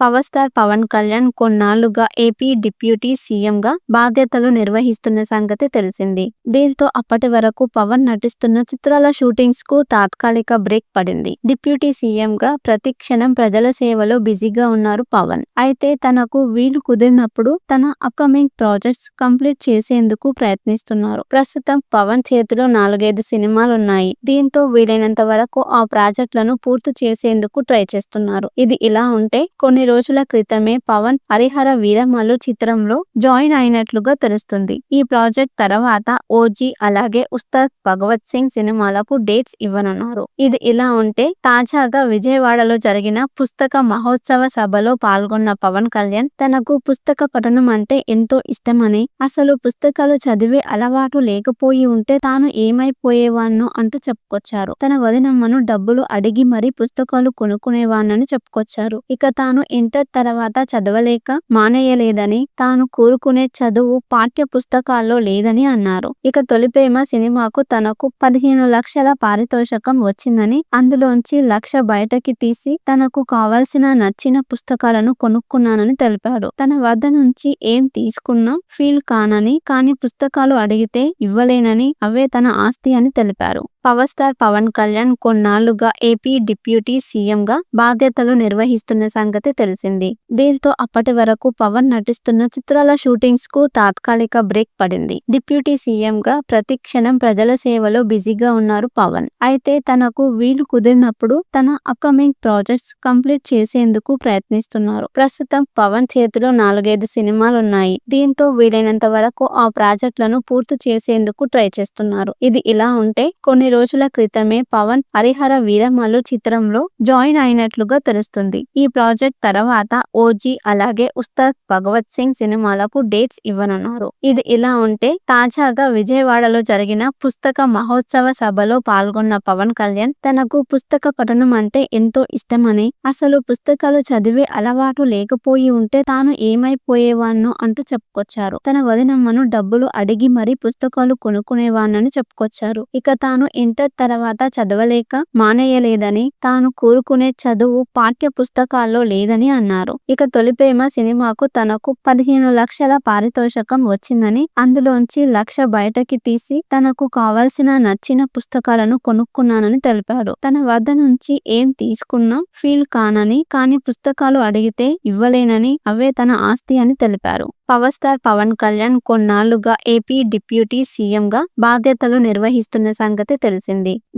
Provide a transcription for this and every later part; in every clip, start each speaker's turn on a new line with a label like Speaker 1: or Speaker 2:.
Speaker 1: Power star Pawan Kalyan కొన్నాళ్ళుగా AP deputy సీఎంగా బాధ్యతలు నిర్వహిస్తున్న సంగతి తెలిసింది. దీంతో అప్పటి వరకు పవన్ నటిస్తున్న చిత్రాల షూటింగ్స్కు తాత్కాలిక బ్రేక్ పడింది. డిప్యూటీ సీఎంగా ప్రతి క్షణం ప్రజల సేవలో బిజీగా ఉన్నారు పవన్. అయితే తనకు వీలు కుదిరినప్పుడు తన అప్కమింగ్ ప్రాజెక్ట్స్ కంప్లీట్ చేసేందుకు ప్రయత్నిస్తున్నారు. ప్రస్తుతం పవన్ చేతిలో నాలుగైదు సినిమాలున్నాయి. దీంతో వీలైనంత వరకు ఆ ప్రాజెక్టులను పూర్తి చేసేందుకు ట్రై చేస్తున్నారు. ఇది ఇలా ఉంటే కొన్ని రోజుల క్రితమే పవన్ హరిహర వీరమలు చిత్రంలో జాయిన్ అయినట్లుగా తెలుస్తుంది. ఈ ప్రాజెక్ట్ తర్వాత ఓజీ అలాగే ఉస్తాద్ భగవత్ సింగ్ సినిమాలకు డేట్స్ ఇవ్వనున్నారు. ఇది ఇలా ఉంటే తాజాగా విజయవాడలో జరిగిన పుస్తక మహోత్సవ సభలో పాల్గొన్న పవన్ కళ్యాణ్ తనకు పుస్తక పఠనం అంటే ఎంతో ఇష్టమని అసలు పుస్తకాలు చదివే అలవాటు లేకపోయి ఉంటే తాను ఏమైపోయేవాన్నో అంటూ చెప్పుకొచ్చారు. తన వదినమ్మను డబ్బులు అడిగి మరీ పుస్తకాలు కొనుక్కునేవాన్నని చెప్పుకొచ్చారు. ఇక తాను ఇంటర్ తర్వాత చదవలేక మానేయలేదని తాను కోరుకునే చదువు పాఠ్య పుస్తకాల్లో లేదని అన్నారు. ఇక తొలి ప్రేమ సినిమాకు తనకు పదిహేను లక్షల పారితోషకం వచ్చిందని అందులోంచి లక్ష బయటకి తీసి తనకు కావాల్సిన నచ్చిన పుస్తకాలను కొనుక్కున్నానని తెలిపాడు. తన వద్ద నుంచి ఏం తీసుకున్నా ఫీల్ కానని కానీ పుస్తకాలు అడిగితే ఇవ్వలేనని అవే తన ఆస్తి అని తెలిపారు. పవర్ స్టార్ పవన్ కళ్యాణ్ కొన్నాళ్ళుగా ఏపీ డిప్యూటీ సీఎంగా బాధ్యతలు నిర్వహిస్తున్న సంగతి తెలిసింది. దీంతో అప్పటి వరకు పవన్ నటిస్తున్న చిత్రాల షూటింగ్స్కు తాత్కాలిక బ్రేక్ పడింది. డిప్యూటీ సీఎంగా ప్రతి క్షణం ప్రజల సేవలో బిజీగా ఉన్నారు పవన్. అయితే తనకు వీలు కుదిరినప్పుడు తన అప్కమింగ్ ప్రాజెక్ట్స్ కంప్లీట్ చేసేందుకు ప్రయత్నిస్తున్నారు. ప్రస్తుతం పవన్ చేతిలో నాలుగైదు సినిమాలున్నాయి. దీంతో వీలైనంత వరకు ఆ ప్రాజెక్టులను పూర్తి చేసేందుకు ట్రై చేస్తున్నారు. ఇది ఇలా ఉంటే కొన్ని రోజుల క్రితమే పవన్ హరిహర వీరమలు చిత్రంలో జాయిన్ అయినట్లుగా తెలుస్తుంది. ఈ ప్రాజెక్ట్ తర్వాత ఓజీ అలాగే ఉస్తాద్ భగవత్ సింగ్ సినిమాలకు డేట్స్ ఇవ్వనున్నారు. ఇది ఇలా ఉంటే తాజాగా విజయవాడలో జరిగిన పుస్తక మహోత్సవ సభలో పాల్గొన్న పవన్ కళ్యాణ్ తనకు పుస్తక పఠనం అంటే ఎంతో ఇష్టమని అసలు పుస్తకాలు చదివే అలవాటు లేకపోయి ఉంటే తాను ఏమైపోయేవాన్నో అంటూ చెప్పుకొచ్చారు. తన వదినమ్మను డబ్బులు అడిగి మరీ పుస్తకాలు కొనుక్కునేవాన్నని చెప్పుకొచ్చారు. ఇక తాను ఇంటర్ తర్వాత చదవలేక మానేయలేదని తాను కోరుకునే చదువు పాఠ్య పుస్తకాల్లో లేదని అన్నారు. ఇక తొలిపేమ సినిమాకు తనకు పదిహేను లక్షల పారితోషకం వచ్చిందని అందులోంచి లక్ష బయటకి తీసి తనకు కావాల్సిన నచ్చిన పుస్తకాలను కొనుక్కున్నానని తెలిపాడు. తన వద్ద నుంచి ఏం తీసుకున్నా ఫీల్ కానని కానీ పుస్తకాలు అడిగితే ఇవ్వలేనని అవే తన ఆస్తి అని తెలిపారు. పవర్ స్టార్ పవన్ కళ్యాణ్ కొన్నాళ్ళుగా ఏపీ డిప్యూటీ సీఎంగా బాధ్యతలు నిర్వహిస్తున్న సంగతి తెలిసింది.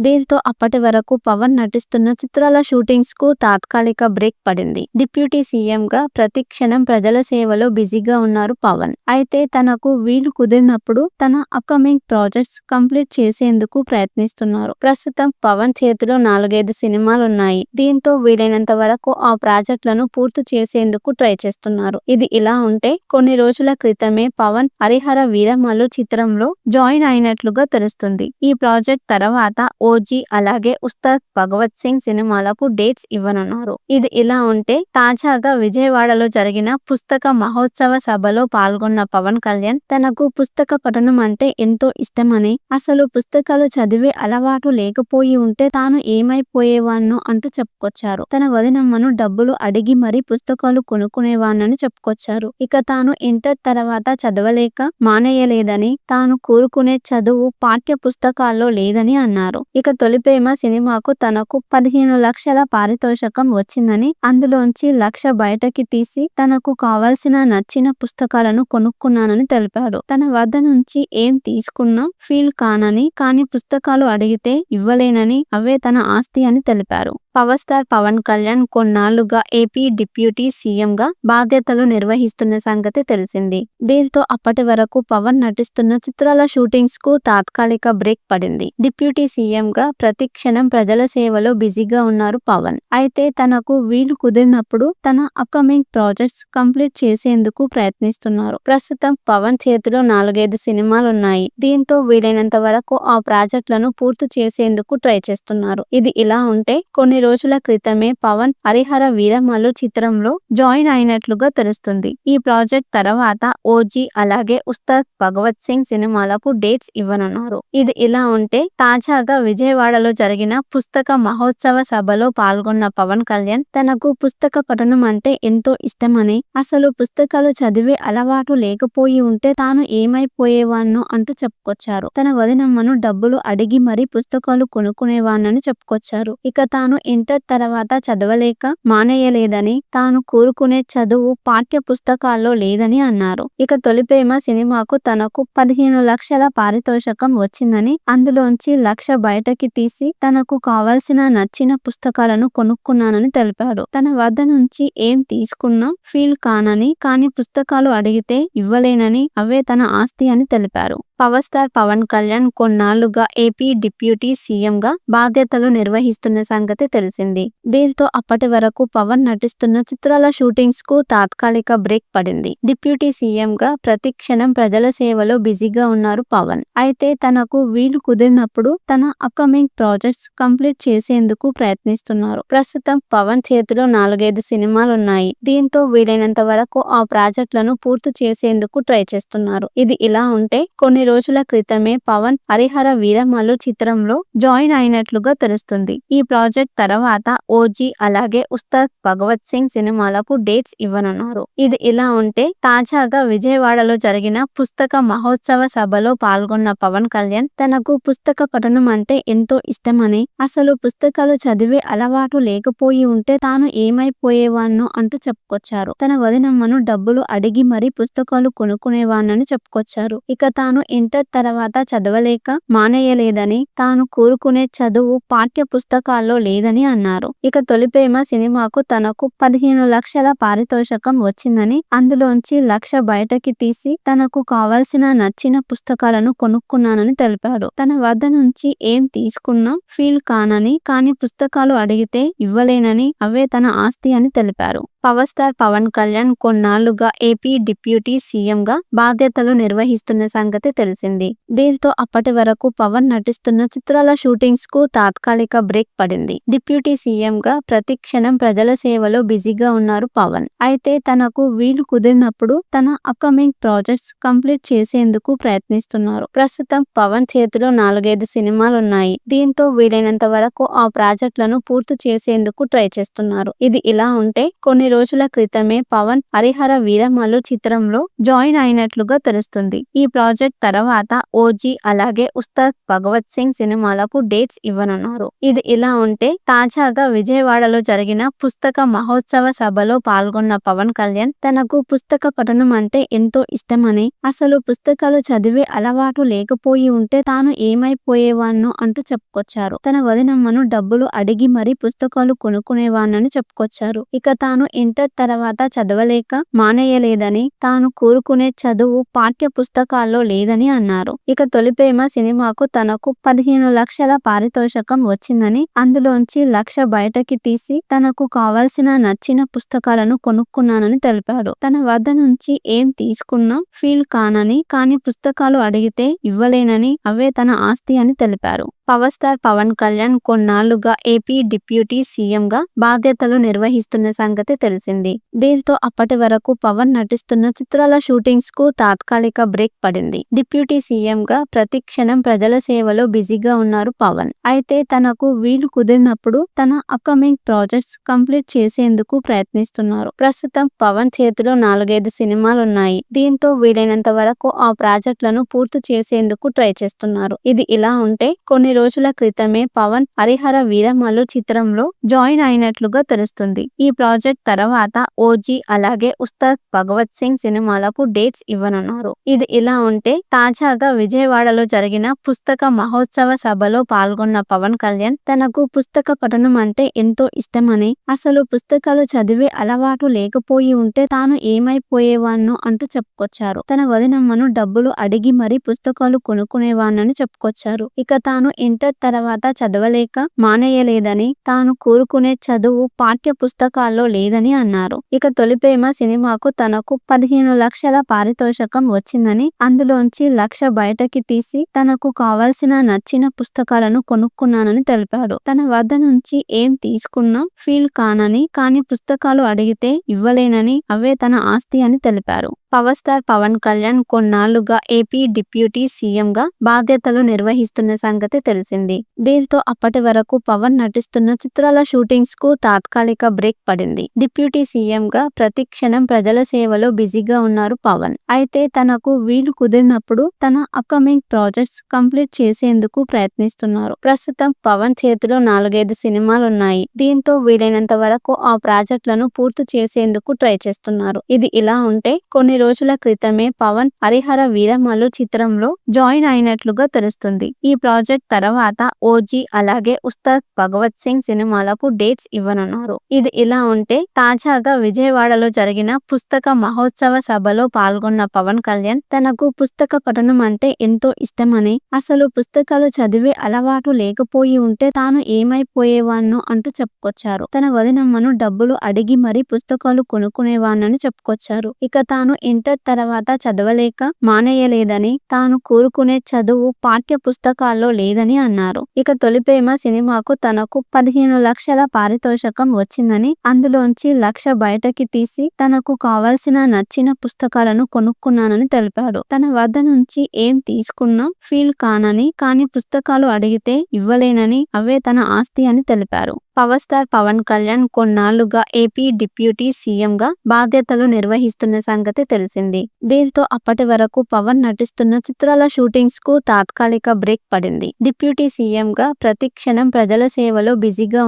Speaker 1: దీంతో అప్పటి వరకు పవన్ నటిస్తున్న చిత్రాల షూటింగ్స్కు తాత్కాలిక బ్రేక్ పడింది. డిప్యూటీ సీఎంగా ప్రతి క్షణం ప్రజల సేవలో బిజీగా ఉన్నారు పవన్. అయితే తనకు వీలు కుదిరినప్పుడు తన అప్కమింగ్ ప్రాజెక్ట్స్ కంప్లీట్ చేసేందుకు ప్రయత్నిస్తున్నారు. ప్రస్తుతం పవన్ చేతిలో నాలుగైదు సినిమాలున్నాయి. దీంతో వీలైనంత వరకు ఆ ప్రాజెక్టులను పూర్తి చేసేందుకు ట్రై చేస్తున్నారు. ఇది ఇలా ఉంటే కొన్ని రోజుల క్రితమే పవన్ హరిహర వీరమల్లు చిత్రంలో జాయిన్ అయినట్లుగా తెలుస్తుంది. ఈ ప్రాజెక్ట్ తర్వాత ఓజీ అలాగే ఉస్తాద్ భగవత్ సింగ్ సినిమాలకు డేట్స్ ఇవ్వనున్నారు. ఇది ఇలా ఉంటే తాజాగా విజయవాడలో జరిగిన పుస్తక మహోత్సవ సభలో పాల్గొన్న పవన్ కళ్యాణ్ తనకు పుస్తక పఠనం అంటే ఎంతో ఇష్టమని అసలు పుస్తకాలు చదివే అలవాటు లేకపోయి ఉంటే తాను ఏమైపోయేవాన్నో అంటూ చెప్పుకొచ్చారు. తన వదినమ్మను డబ్బులు అడిగి మరీ పుస్తకాలు కొనుక్కునేవాన్నని చెప్పుకొచ్చారు. ఇక తాను ఇంటర్ తర్వాత చదవలేక మానేయలేదని తాను కోరుకునే చదువు పాఠ్య పుస్తకాల్లో లేదని అని అన్నారు. ఇక తొలి ప్రేమ సినిమాకు తనకు పదిహేను లక్షల పారితోషకం వచ్చిందని అందులోంచి లక్ష బయటకి తీసి తనకు కావాల్సిన నచ్చిన పుస్తకాలను కొనుక్కున్నానని తెలిపాడు. తన వద్ద నుంచి ఏం తీసుకున్నా ఫీల్ కానని కానీ పుస్తకాలు అడిగితే ఇవ్వలేనని అవే తన ఆస్తి అని తెలిపారు. పవర్ స్టార్ పవన్ కళ్యాణ్ కొన్నాళ్ళుగా ఏపీ డిప్యూటీ సీఎంగా బాధ్యతలు నిర్వహిస్తున్న సంగతి తెలిసింది. దీంతో అప్పటి వరకు పవన్ నటిస్తున్న చిత్రాల షూటింగ్స్కు తాత్కాలిక బ్రేక్ పడింది. డిప్యూటీ సీఎంగా ప్రతి క్షణం ప్రజల సేవలో బిజీగా ఉన్నారు పవన్. అయితే తనకు వీలు కుదిరినప్పుడు తన అప్కమింగ్ ప్రాజెక్ట్స్ కంప్లీట్ చేసేందుకు ప్రయత్నిస్తున్నారు. ప్రస్తుతం పవన్ చేతిలో నాలుగైదు సినిమాలున్నాయి. దీంతో వీలైనంత వరకు ఆ ప్రాజెక్టులను పూర్తి చేసేందుకు ట్రై చేస్తున్నారు. ఇది ఇలా ఉంటే కొన్ని రోజుల క్రితమే పవన్ హరిహర వీరమలు చిత్రంలో జాయిన్ అయినట్లుగా తెలుస్తుంది. ఈ ప్రాజెక్ట్ తర్వాత ఓజీ అలాగే ఉస్తాద్ భగవత్ సింగ్ సినిమాలకు డేట్స్ ఇవ్వనున్నారు. ఇది ఇలా ఉంటే తాజాగా విజయవాడలో జరిగిన పుస్తక మహోత్సవ సభలో పాల్గొన్న పవన్ కళ్యాణ్ తనకు పుస్తక పఠనం అంటే ఎంతో ఇష్టమని అసలు పుస్తకాలు చదివే అలవాటు లేకపోయి ఉంటే తాను ఏమైపోయేవాన్ను అంటూ చెప్పుకొచ్చారు. తన వదినమ్మను డబ్బులు అడిగి మరీ పుస్తకాలు కొనుక్కునేవానని చెప్పుకొచ్చారు. ఇక తాను ఇంటర్ తర్వాత చదవలేక మానేయలేదని తాను కోరుకునే చదువు పాఠ్య పుస్తకాల్లో లేదని అన్నారు. ఇక తొలిపేమ సినిమాకు తనకు పదిహేను లక్షల పారితోషకం వచ్చిందని అందులోంచి లక్ష బయటకి తీసి తనకు కావాల్సిన నచ్చిన పుస్తకాలను కొనుక్కున్నానని తెలిపాడు. తన వద్ద నుంచి ఏం తీసుకున్నా ఫీల్ కానని కానీ పుస్తకాలు అడిగితే ఇవ్వలేనని అవే తన ఆస్తి అని తెలిపారు. పవర్ స్టార్ పవన్ కళ్యాణ్ కొన్నాళ్ళుగా ఏపీ డిప్యూటీ సీఎంగా బాధ్యతలు నిర్వహిస్తున్న సంగతి తెలిసింది. దీంతో అప్పటి వరకు పవన్ నటిస్తున్న చిత్రాల షూటింగ్స్కు తాత్కాలిక బ్రేక్ పడింది. డిప్యూటీ సీఎంగా ప్రతి క్షణం ప్రజల సేవలో బిజీగా ఉన్నారు పవన్. అయితే తనకు వీలు కుదిరినప్పుడు తన అప్కమింగ్ ప్రాజెక్ట్స్ కంప్లీట్ చేసేందుకు ప్రయత్నిస్తున్నారు. ప్రస్తుతం పవన్ చేతిలో నాలుగైదు సినిమాలున్నాయి. దీంతో వీలైనంత వరకు ఆ ప్రాజెక్టులను పూర్తి చేసేందుకు ట్రై చేస్తున్నారు. ఇది ఇలా ఉంటే కొన్ని రోజుల క్రితమే పవన్ హరిహర వీరమల్లు చిత్రంలో జాయిన్ అయినట్లుగా తెలుస్తుంది. ఈ ప్రాజెక్ట్ తర్వాత ఓజీ అలాగే ఉస్తాద్ భగవత్ సింగ్ సినిమాలకు డేట్స్ ఇవ్వనున్నారు. ఇది ఇలా ఉంటే తాజాగా విజయవాడలో జరిగిన పుస్తక మహోత్సవ సభలో పాల్గొన్న పవన్ కళ్యాణ్ తనకు పుస్తక పఠనం అంటే ఎంతో ఇష్టమని అసలు పుస్తకాలు చదివే అలవాటు లేకపోయి ఉంటే తాను ఏమైపోయేవాన్నో అంటూ చెప్పుకొచ్చారు. తన వదినమ్మను డబ్బులు అడిగి మరీ పుస్తకాలు కొనుక్కునేవాన్నని చెప్పుకొచ్చారు. ఇక తాను ఇంటర్ తర్వాత చదవలేక మానేయలేదని తాను కోరుకునే చదువు పాఠ్య పుస్తకాల్లో లేదని అన్నారు. ఇక తొలిపేమ సినిమాకు తనకు పదిహేను లక్షల పారితోషకం వచ్చిందని అందులోంచి లక్ష బయటకి తీసి తనకు కావాల్సిన నచ్చిన పుస్తకాలను కొనుక్కున్నానని తెలిపాడు. తన వద్ద నుంచి ఏం తీసుకున్నా ఫీల్ కానని కానీ పుస్తకాలు అడిగితే ఇవ్వలేనని అవే తన ఆస్తి అని తెలిపారు. పవర్ స్టార్ పవన్ కళ్యాణ్ కొన్నాళ్ళుగా ఏపీ డిప్యూటీ సీఎంగా బాధ్యతలు నిర్వహిస్తున్న సంగతి తెలిసింది. దీంతో అప్పటి వరకు పవన్ నటిస్తున్న చిత్రాల షూటింగ్స్కు తాత్కాలిక బ్రేక్ పడింది. డిప్యూటీ సీఎంగా ప్రతి క్షణం ప్రజల సేవలో బిజీగా ఉన్నారు పవన్. అయితే తనకు వీలు కుదిరినప్పుడు తన అప్కమింగ్ ప్రాజెక్ట్స్ కంప్లీట్ చేసేందుకు ప్రయత్నిస్తున్నారు. ప్రస్తుతం పవన్ చేతిలో నాలుగైదు సినిమాలున్నాయి. దీంతో వీలైనంత వరకు ఆ ప్రాజెక్టులను పూర్తి చేసేందుకు ట్రై చేస్తున్నారు. ఇది ఇలా ఉంటే కొన్ని రోజుల క్రితమే పవన్ హరిహర వీరమలు చిత్రంలో జాయిన్ అయినట్లుగా తెలుస్తుంది. ఈ ప్రాజెక్ట్ తర్వాత ఓజీ అలాగే ఉస్తాద్ భగవత్ సింగ్ సినిమాలకు డేట్స్ ఇవ్వనున్నారు. ఇది ఇలా ఉంటే తాజాగా విజయవాడలో జరిగిన పుస్తక మహోత్సవ సభలో పాల్గొన్న పవన్ కళ్యాణ్ తనకు పుస్తక పఠనం అంటే ఎంతో ఇష్టమని అసలు పుస్తకాలు చదివే అలవాటు లేకపోయి ఉంటే తాను ఏమైపోయేవాన్నో అంటూ చెప్పుకొచ్చారు. తన వదినమ్మను డబ్బులు అడిగి మరీ పుస్తకాలు కొనుక్కునేవానని చెప్పుకొచ్చారు. ఇక తాను ఇంటర్ తర్వాత చదవలేక మానేయలేదని తాను కోరుకునే చదువు పాఠ్య పుస్తకాల్లో లేదని అన్నారు. ఇక తొలిపేమ సినిమాకు తనకు పదిహేను లక్షల పారితోషకం వచ్చిందని అందులోంచి లక్ష బయటకి తీసి తనకు కావాల్సిన నచ్చిన పుస్తకాలను కొనుక్కున్నానని తెలిపాడు. తన వద్ద నుంచి ఏం తీసుకున్నా ఫీల్ కానని కానీ పుస్తకాలు అడిగితే ఇవ్వలేనని అవే తన ఆస్తి అని తెలిపారు. పవర్ స్టార్ పవన్ కళ్యాణ్ కొన్నాళ్ళుగా ఏపీ డిప్యూటీ సీఎంగా బాధ్యతలు నిర్వహిస్తున్న సంగతి తెలిసింది. దీంతో అప్పటి వరకు పవన్ నటిస్తున్న చిత్రాల షూటింగ్స్కు తాత్కాలిక బ్రేక్ పడింది. డిప్యూటీ సీఎంగా ప్రతి క్షణం ప్రజల సేవలో బిజీగా ఉన్నారు పవన్. అయితే తనకు వీలు కుదిరినప్పుడు తన అప్కమింగ్ ప్రాజెక్ట్స్ కంప్లీట్ చేసేందుకు ప్రయత్నిస్తున్నారు. ప్రస్తుతం పవన్ చేతిలో నాలుగైదు సినిమాలున్నాయి. దీంతో వీలైనంత వరకు ఆ ప్రాజెక్టులను పూర్తి చేసేందుకు ట్రై చేస్తున్నారు. ఇది ఇలా ఉంటే కొన్ని రోజుల క్రితమే పవన్ హరిహర వీరమలు చిత్రంలో జాయిన్ అయినట్లుగా తెలుస్తుంది. ఈ ప్రాజెక్ట్ తర్వాత ఓజీ అలాగే ఉస్తాద్ భగవత్ సింగ్ సినిమాలకు డేట్స్ ఇవ్వనున్నారు. ఇది ఇలా ఉంటే తాజాగా విజయవాడలో జరిగిన పుస్తక మహోత్సవ సభలో పాల్గొన్న పవన్ కళ్యాణ్ తనకు పుస్తక పఠనం అంటే ఎంతో ఇష్టమని అసలు పుస్తకాలు చదివే అలవాటు లేకపోయి ఉంటే తాను ఏమైపోయేవాన్నో అంటూ చెప్పుకొచ్చారు. తన వదినమ్మను డబ్బులు అడిగి మరీ పుస్తకాలు కొనుక్కునేవాన్నని చెప్పుకొచ్చారు. ఇక తాను ఇంటర్ తర్వాత చదవలేక మానేయలేదని తాను కోరుకునే చదువు పాఠ్య పుస్తకాల్లో లేదని అన్నారు. ఇక తొలిపేమ సినిమాకు తనకు పదిహేను లక్షల పారితోషకం వచ్చిందని అందులోంచి లక్ష బయటకి తీసి తనకు కావాల్సిన నచ్చిన పుస్తకాలను కొనుక్కున్నానని తెలిపాడు. తన వద్ద నుంచి ఏం తీసుకున్నా ఫీల్ కానని కానీ పుస్తకాలు అడిగితే ఇవ్వలేనని అవే తన ఆస్తి అని తెలిపారు. పవర్ స్టార్ పవన్ కళ్యాణ్ కొన్నాళ్ళుగా ఏపీ డిప్యూటీ సీఎం గా బాధ్యతలు నిర్వహిస్తున్న సంగతి తెలిసింది. దీంతో అప్పటి వరకు పవన్ నటిస్తున్న చిత్రాల షూటింగ్స్కు తాత్కాలిక బ్రేక్ పడింది. డిప్యూటీ సీఎం గా ప్రతి క్షణం ప్రజల సేవలో బిజీగా ఉన్నారు పవన్. అయితే తనకు వీలు కుదిరినప్పుడు తన అప్కమింగ్ ప్రాజెక్ట్స్ కంప్లీట్ చేసేందుకు ప్రయత్నిస్తున్నారు. ప్రస్తుతం పవన్ చేతిలో నాలుగైదు సినిమాలున్నాయి. దీంతో వీలైనంత వరకు ఆ ప్రాజెక్టులను పూర్తి చేసేందుకు ట్రై చేస్తున్నారు. ఇది ఇలా ఉంటే కొన్ని రోజుల క్రితమే పవన్ హరిహర వీరమలు చిత్రంలో జాయిన్ అయినట్లుగా తెలుస్తుంది. ఈ ప్రాజెక్ట్ తర్వాత ఓజీ అలాగే ఉస్తాద్ భగవత్ సింగ్ సినిమాలకు డేట్స్ ఇవ్వనున్నారు. ఇది ఇలా ఉంటే తాజాగా విజయవాడలో జరిగిన పుస్తక మహోత్సవ సభలో పాల్గొన్న పవన్ కళ్యాణ్ తనకు పుస్తక పఠనం అంటే ఎంతో ఇష్టమని అసలు పుస్తకాలు చదివే అలవాటు లేకపోయి ఉంటే తాను ఏమైపోయేవాన్నో అంటూ చెప్పుకొచ్చారు. తన వదినమ్మను డబ్బులు అడిగి మరీ పుస్తకాలు కొనుక్కునేవాన్నని చెప్పుకొచ్చారు. ఇక తాను ఇంటర్ తర్వాత చదవలేక మానేయలేదని తాను కోరుకునే చదువు పాఠ్య పుస్తకాల్లో లేదని అన్నారు. ఇక తొలిపేమ సినిమాకు తనకు పదిహేను లక్షల పారితోషకం వచ్చిందని అందులోంచి లక్ష బయటకి తీసి తనకు కావాల్సిన నచ్చిన పుస్తకాలను కొనుక్కున్నానని తెలిపాడు. తన వద్ద నుంచి ఏం తీసుకున్నా ఫీల్ కానని కానీ పుస్తకాలు అడిగితే ఇవ్వలేనని అవే తన ఆస్తి అని తెలిపారు. పవర్ స్టార్ పవన్ కళ్యాణ్ కొన్నాళ్ళుగా ఏపీ డిప్యూటీ సీఎం గా బాధ్యతలు నిర్వహిస్తున్న సంగతి తెలిసింది. దీంతో అప్పటి వరకు పవన్ నటిస్తున్న చిత్రాల షూటింగ్స్కు తాత్కాలిక బ్రేక్ పడింది. డిప్యూటీ సీఎం గా ప్రతి క్షణం ప్రజల సేవలో బిజీగా